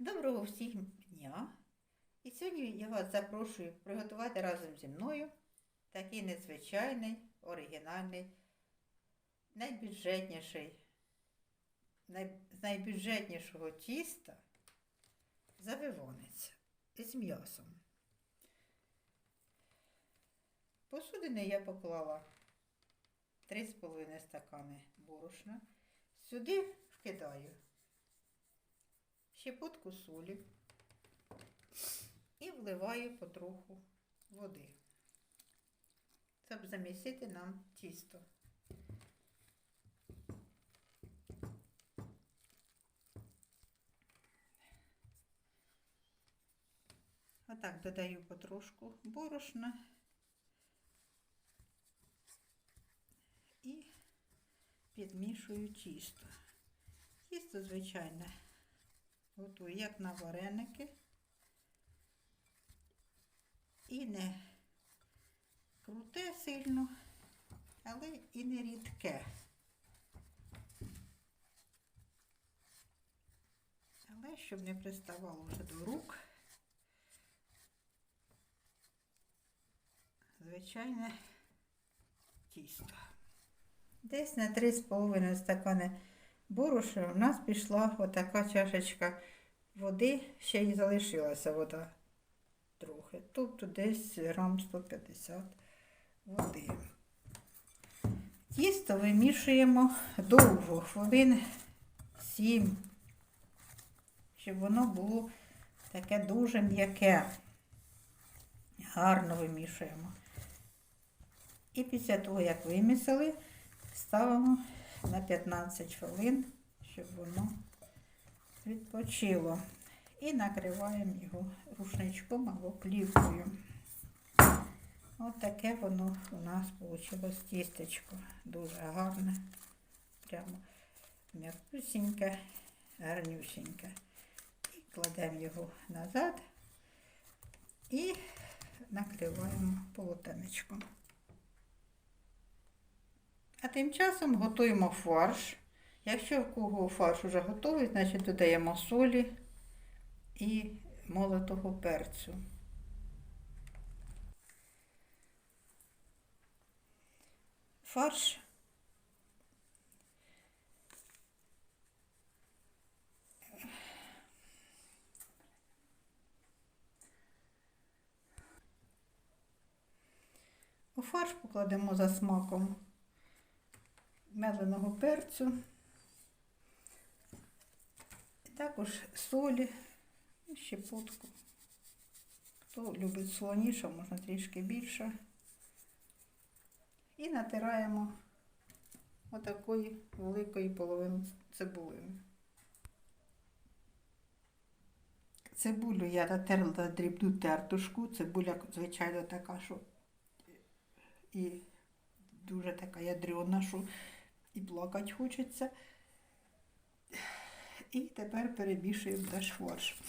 Доброго всім дня! І сьогодні я вас запрошую приготувати разом зі мною такий незвичайний, оригінальний, найбюджетніший, най, з найбюджетнішого тіста завивонець із м'ясом. Посудини я поклала 3,5 стакани борошна. Сюди вкидаю щепотку солі і вливаю потроху води, щоб замісити нам тісто. Отак додаю потрошку борошна і підмішую тісто. Тісто, звичайно, готую як на вареники. І не круте сильно, але і не рідке. Але щоб не приставало вже до рук. Звичайне тісто. Десь на 3,5 стакани борошна у нас пішла отака чашечка води, ще й залишилася вода трохи. Тобто десь грам 150 води. Тісто вимішуємо довго, хвилин 7, щоб воно було таке дуже м'яке. Гарно вимішуємо. І після того, як вимісили, ставимо на 15 хвилин, щоб воно відпочило. І накриваємо його рушничком або плівкою. Ось таке воно у нас вийшло тістечко. Дуже гарне. Прямо м'якусіньке, гарнюсіньке. І кладемо його назад і накриваємо полотенечком. А тим часом готуємо фарш. Якщо в кого фарш вже готовий, значить додаємо солі і молотого перцю. Фарш У фарш покладемо за смаком меленого перцю, також солі, і щепотку. Хто любить солоніше, можна трішки більше. І натираємо отакої великої половини цибулини. Цибулю я натерла на дрібну тертушку. Цибуля, звичайно, така, що і дуже така ядрена, що і плакати хочеться. І тепер перемішуємо наш фарш.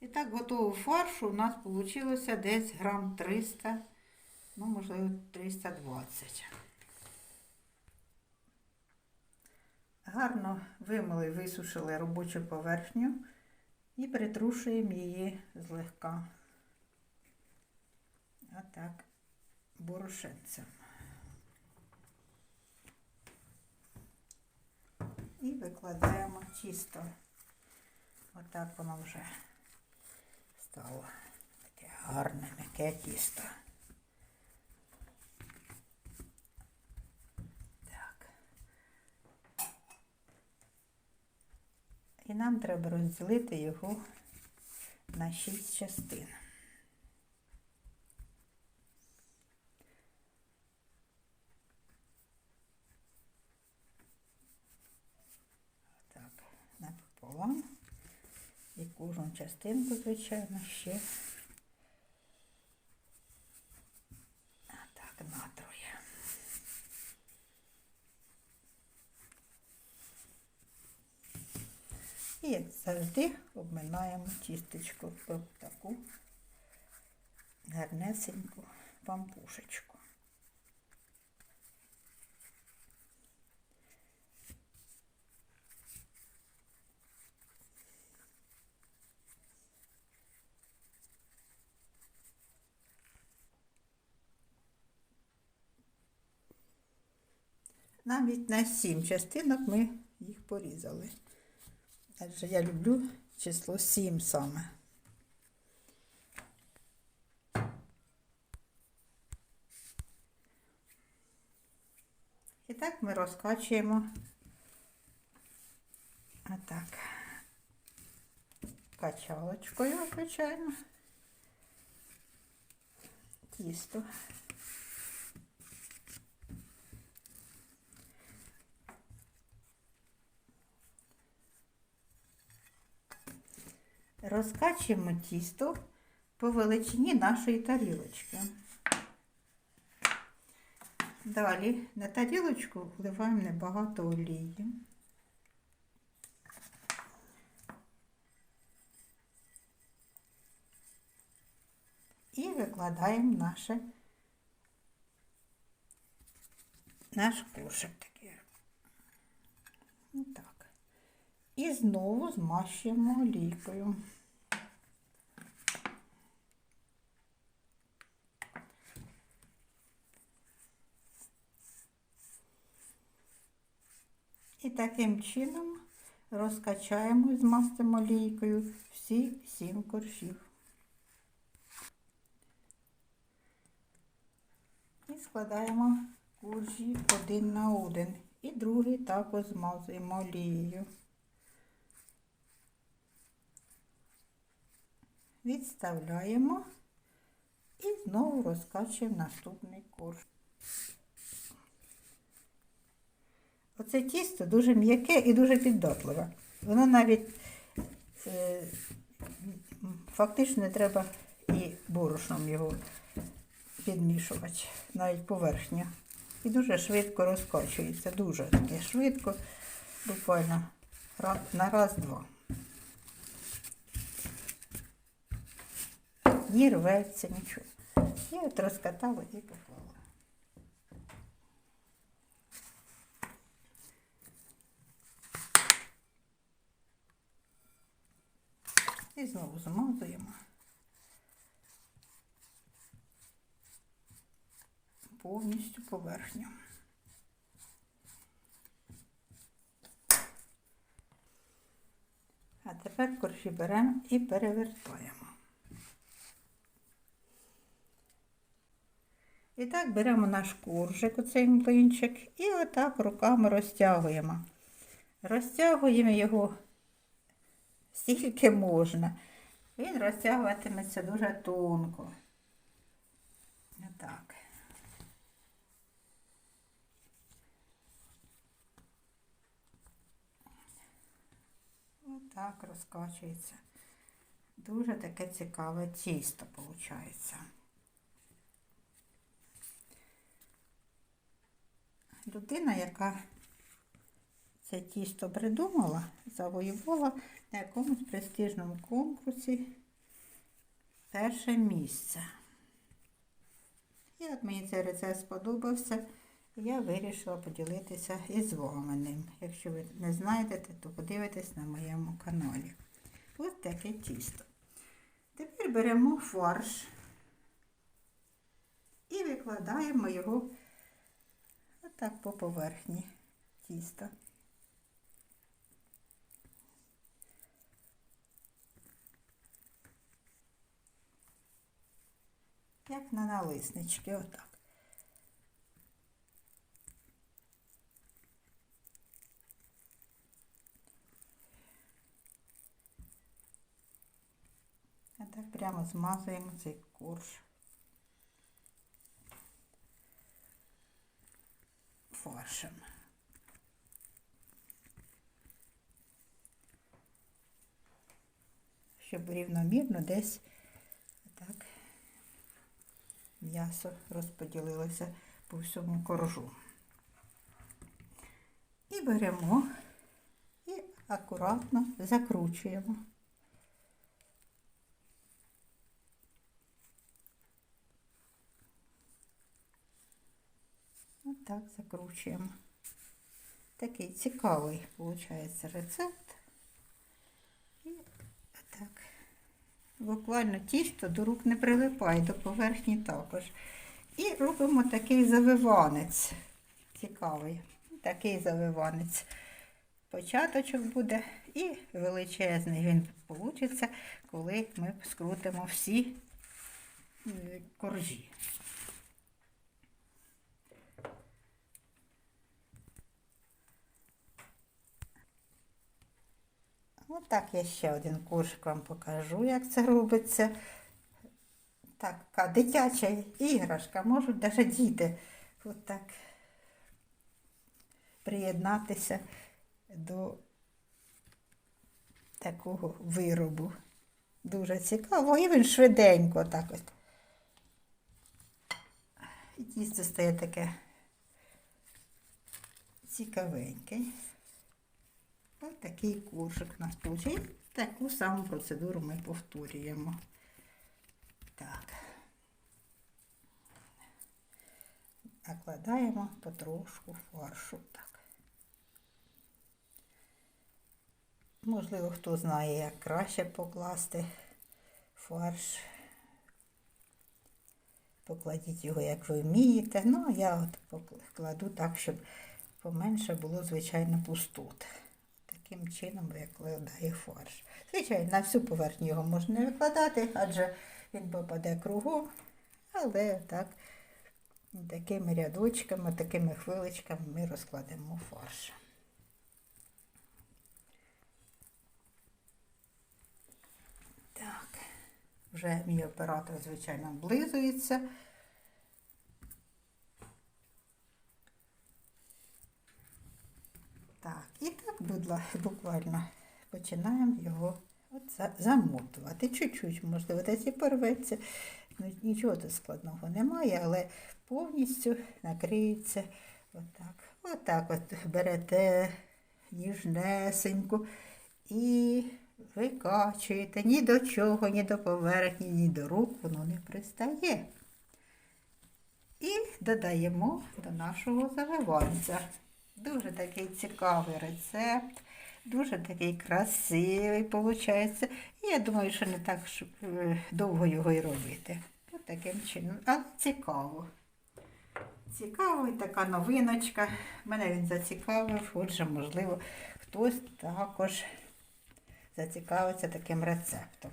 І так, готового фаршу у нас вийшло десь грам 300, ну, можливо, 320. Гарно вимили, висушили робочу поверхню і притрушуємо її злегка. Отак, борошенцем. І викладаємо тісто. Отак воно вже стало таке гарне, м'яке тісто. Так. І нам треба розділити його на шість частин. Так, напополам. І кожну частинку, звичайно, ще так натрує. І як завжди обминаємо тістечко в таку гарнесеньку пампушечку. Навіть на сім частинок ми їх порізали. Адже я люблю число сім саме. І так ми розкачуємо. Отак. Качалочкою, звичайно. Тісто. Розкачуємо тісто по величині нашої тарілочки. Далі на тарілочку вливаємо небагато олії. І викладаємо наше, наш кошик такий. Так. І знову змащуємо олійкою. Таким чином розкачаємо змастимо олійкою всі сім коржів. І складаємо коржі один на один. І другий також змазуємо олією. Відставляємо і знову розкачуємо наступний корж. Оце тісто дуже м'яке і дуже піддатливе. Воно навіть е, фактично не треба і борошном його підмішувати, навіть поверхню. І дуже швидко розкачується. Дуже таке швидко, буквально на раз-два. Не рветься нічого. І от розкатала і поклала. І знову змазуємо. Повністю поверхню. А тепер коржі беремо і перевертаємо. І так беремо наш коржик, оцей млинчик, і отак руками розтягуємо. Розтягуємо його стільки можна. Він розтягуватиметься дуже тонко. Отак. Отак розкачується. Дуже таке цікаве тісто виходить. Людина, яка це тісто придумала, завоювала на якомусь престижному конкурсі перше місце. І от мені цей рецепт сподобався, я вирішила поділитися із вами ним. Якщо ви не знаєте, то подивитесь на моєму каналі. Ось таке тісто. Тепер беремо фарш і викладаємо його отак по поверхні тіста. Як на налиснички, отак. А так прямо змазуємо цей корж. Фаршем. Щоб рівномірно десь м'ясо розподілилося по всьому коржу. І беремо і акуратно закручуємо. Отак закручуємо. Такий цікавий, виходить, рецепт. І так. Буквально тісто до рук не прилипає, до поверхні також. І робимо такий завиванець цікавий. такий завиванець. Початочок буде і величезний він вийде, коли ми скрутимо всі е, коржі. Отак я ще один куршик вам покажу, як це робиться. Така дитяча іграшка, можуть навіть діти отак приєднатися до такого виробу. Дуже цікаво, і він швиденько так ось. І тісто стає таке цікавеньке. Ось такий куршик у нас вийшов. Таку саму процедуру ми повторюємо. Так. Накладаємо потрошку фаршу. Так. Можливо, хто знає, як краще покласти фарш. Покладіть його, як ви вмієте. Ну, а я от покладу так, щоб поменше було, звичайно, пустот. Таким чином викладає фарш. Звичайно, на всю поверхню його можна не викладати, адже він попаде кругом, але так, такими рядочками, такими хвиличками ми розкладемо фарш. Так, вже мій оператор, звичайно, облизується. Так, і так, буквально починаємо його от замотувати. Чуть-чуть, можливо, десь і порветься. Ну, нічого тут складного немає, але повністю накриється отак. Отак от берете ніжнесеньку і викачуєте. Ні до чого, ні до поверхні, ні до рук воно не пристає. І додаємо до нашого завиванця. Дуже такий цікавий рецепт, дуже такий красивий виходить. Я думаю, що не так е, довго його і робити. От таким чином. Але цікаво. Цікаво і така новиночка. Мене він зацікавив, отже, можливо, хтось також зацікавиться таким рецептом.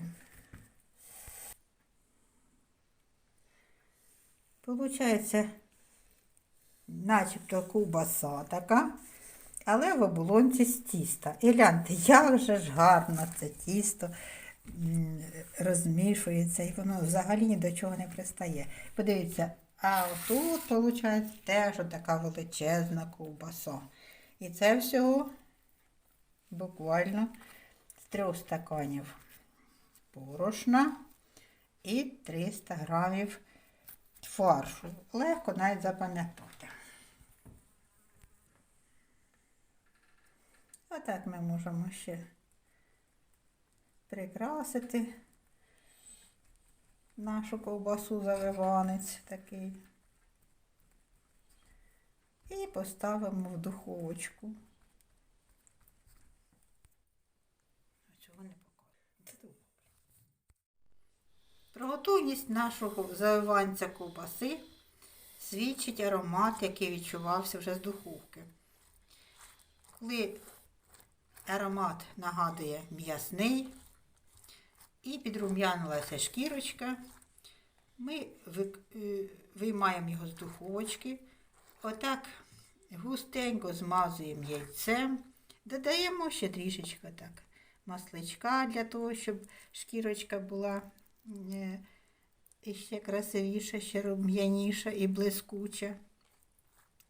Получається, начебто ковбаса така, але в оболонці з тіста. І гляньте, як же ж гарно це тісто розмішується, і воно взагалі ні до чого не пристає. Подивіться, а тут, виходить, теж така величезна ковбаса. І це всього буквально з трьох стаканів борошна і 300 грамів фаршу. Легко навіть запам'ятати. Отак ми можемо ще прикрасити нашу ковбасу завиванець такий. І поставимо в духовочку. А чого не? Про готовність нашого завиванця ковбаси свідчить аромат, який відчувався вже з духовки. Коли аромат нагадує м'ясний. І підрум'янилася шкірочка, ми е, виймаємо його з духовочки, отак густенько змазуємо яйцем, додаємо ще трішечки так масличка для того, щоб шкірочка була е, іще красивіша, ще рум'яніша і блискуча.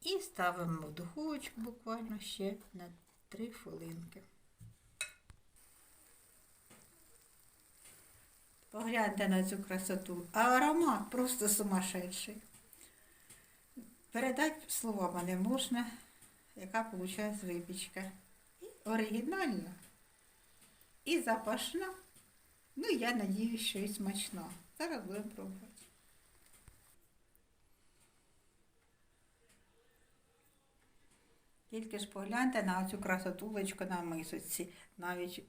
І ставимо в духовочку буквально ще на 3 хвилинки. Погляньте на цю красоту. А аромат просто сумасшедший. Передати словами не можна, яка виходить випічка. І оригінальна, і запашна. Ну, я надіюсь, що і смачна. Зараз будемо пробувати. Тільки ж погляньте на цю красотулечку на мисочці. Навіть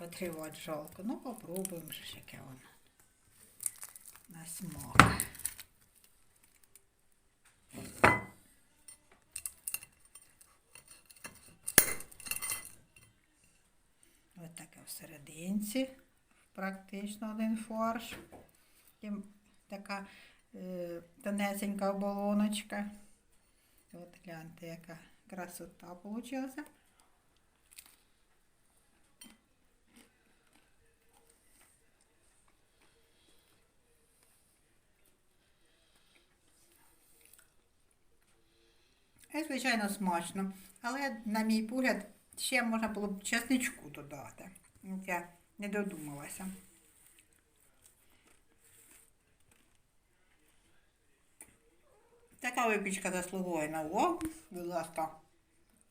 отривати жалко. Ну, попробуємо ж яке воно. На смак. Ось таке всерединці. Практично один фарш. І така е, тонесенька оболоночка. От гляньте, яка красота вийшла. І, звичайно, смачно. Але, на мій погляд, ще можна було б чесничку додати. Я не додумалася. Така випічка заслуговує на увагу. Будь ласка,